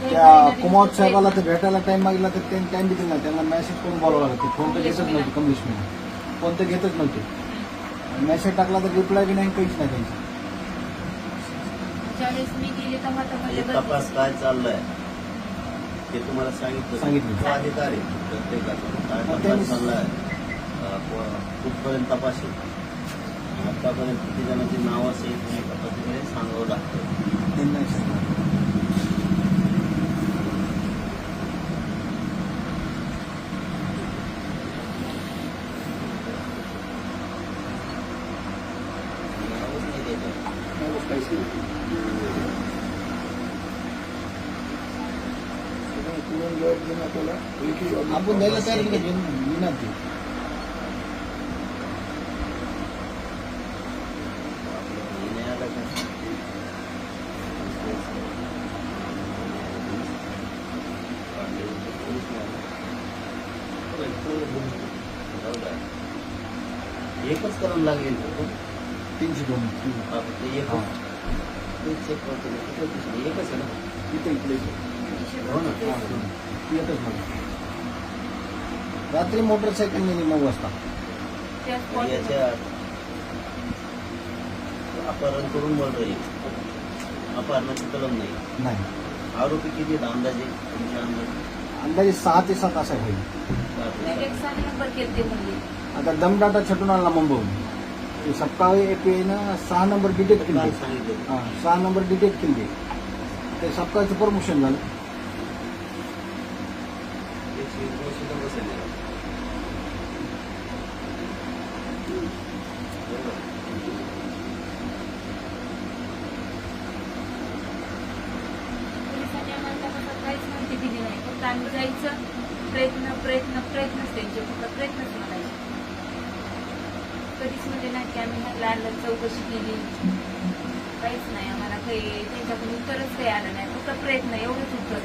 त्या कुमावत साहेबाला तर भेटायला टाइम मागितला तर त्यांनी टाइम दिला. नाही त्यांना मेसेज करून बोलावं लागतं. फोन तर घेतच नव्हते कमलेश मीना फोन तर घेतच नव्हते. मेसेज टाकला तर रिप्लाय बी नाही काहीच नाही त्यांचं. तपास काय चाललाय? ते तुम्हाला सांगितलं. सांगितलं. तो अधिकारी प्रत्येकाचा. काय चाललाय? कुठपर्यंत तपास आहे? आतापर्यंत किती जणांची नावं असेल तुम्ही पद्धतीने सांगावं लागतं त्यांनी नाही सांगितलं. नावच नाही आपण द्यायला तयार? घेणार ते. एकच करावं लागेल तीनशे दोन एकच ते check करतो मी. कुठं दिसलं? एकच आहे ना इथे इकडे हो ना येतच नाही रात्री मोटरसायकल नेली नऊ वाजता. याच्या अपहरण करून बोल रही अपहरणाची कलम नाही. नाही. आरोपी किती आहेत? अंदाजे तुमच्या अंदाजे? अंदाजे सहा ते सात असा होईल आता दमडाटा छटून आणला मुंबईहून. ते सकाळी एपीआयनं सहा नंबर डिटेक्ट केले. हा सहा नंबर डिटेक्ट केले. ते सकाळचं प्रमोशन झालं. पोलिसांनी आम्हाला त्याबद्दल काहीच माहिती दिली नाही. फक्त आम्ही जायचं प्रयत्न प्रयत्न प्रयत्नच त्यांचे फक्त प्रयत्नच म्हणायचे. कधीच म्हणजे नाही की आम्ही ह्याला आणलं चौकशी केली. काहीच नाही आम्हाला काही त्यांच्याकडून उत्तरच काही आलं नाही. फक्त प्रयत्न एवढंच उत्तर